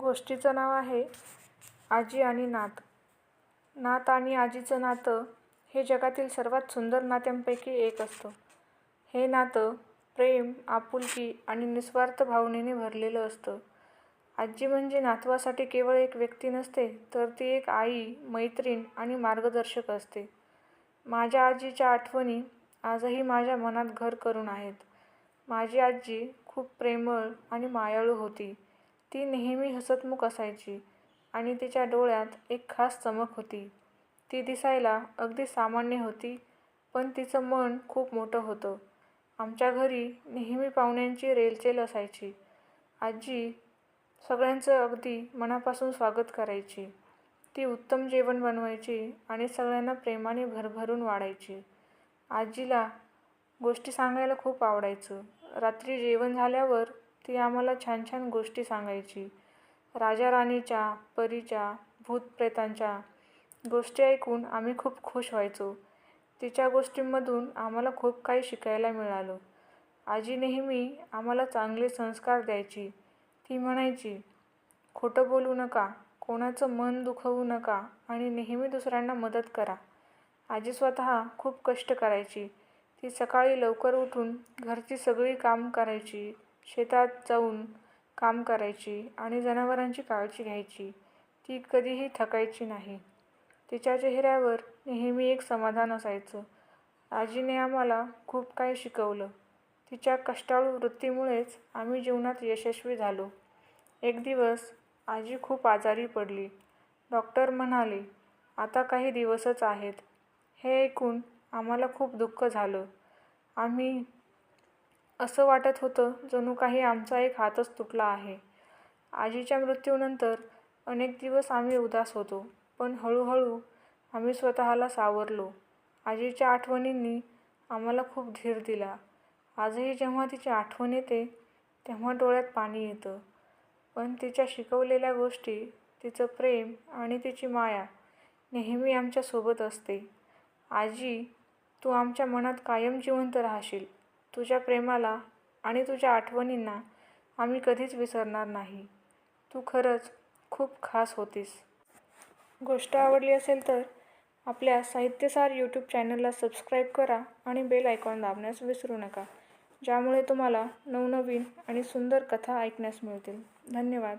गोष्टीचं नाव आहे आजी आणि नात. नात आणि आजीचं नातं हे जगातील सर्वात सुंदर नात्यांपैकी एक असतं. हे नातं प्रेम आपुलकी आणि निस्वार्थ भावनेने भरलेलं असतं. आजी म्हणजे नातवासाठी केवळ एक व्यक्ती नसते तर ती एक आई मैत्रीण आणि मार्गदर्शक असते. माझ्या आजीच्या आठवणी आजही माझ्या मनात घर करून आहेत. माझी आजी खूप प्रेमळ आणि मायाळू होती. ती नेहमी हसतमुख असायची आणि तिच्या डोळ्यात एक खास चमक होती. ती दिसायला अगदी सामान्य होती पण तिचं मन खूप मोठं होतं. आमच्या घरी नेहमी पाहुण्यांची रेलचेल असायची. आजी सगळ्यांचं अगदी मनापासून स्वागत करायची. ती उत्तम जेवण बनवायची आणि सगळ्यांना प्रेमाने भरभरून वाढायची. आजीला गोष्टी सांगायला खूप आवडायचं. रात्री जेवण झाल्यावर ती आम्हाला छान छान गोष्टी सांगायची. राजा राणीच्या परीच्या भूतप्रेतांच्या गोष्टी ऐकून आम्ही खूप खुश व्हायचो. तिच्या गोष्टींमधून आम्हाला खूप काही शिकायला मिळालं. आजी नेहमी आम्हाला चांगले संस्कार द्यायची. ती म्हणायची खोटं बोलू नका कोणाचं मन दुखवू नका आणि नेहमी दुसऱ्यांना मदत करा. आजी स्वतः खूप कष्ट करायची. ती सकाळी लवकर उठून घरची सगळी काम करायची. शेतात जाऊन काम करायची आणि जनावरांची काळजी घ्यायची ती कधीही थकायची नाही. तिच्या चेहऱ्यावर नेहमी एक समाधान असायचं. आजीने आम्हाला खूप काही शिकवलं. तिच्या कष्टाळू वृत्तीमुळेच आम्ही जीवनात यशस्वी झालो. एक दिवस आजी खूप आजारी पडली. डॉक्टर म्हणाले आता काही दिवसच आहेत. हे ऐकून आम्हाला खूप दुःख झालं. आम्ही असं वाटत होतं जणू काही आमचा एक हातच तुटला आहे. आजीच्या मृत्यूनंतर अनेक दिवस आम्ही उदास होतो पण हळूहळू आम्ही स्वतःला सावरलो. आजीच्या आठवणींनी आम्हाला खूप धीर दिला. आजही जेव्हा तिची आठवण येते तेव्हा डोळ्यात पाणी येतं. पण तिच्या शिकवलेल्या गोष्टी तिचं प्रेम आणि तिची माया नेहमी आमच्यासोबत असते. आजी तू आमच्या मनात कायम जिवंत राहशील. तुझ्या प्रेमाला आणि तुझ्या आठवणींना आम्ही कधीच विसरणार नाही. तू खरंच खूप खास होतीस. गोष्ट आवडली असेल तर आपल्या साहित्यसार यूट्यूब चॅनलला सबस्क्राईब करा आणि बेल आयकॉन दाबण्यास विसरू नका. ज्यामुळे तुम्हाला नवनवीन आणि सुंदर कथा ऐकण्यास मिळतील. धन्यवाद.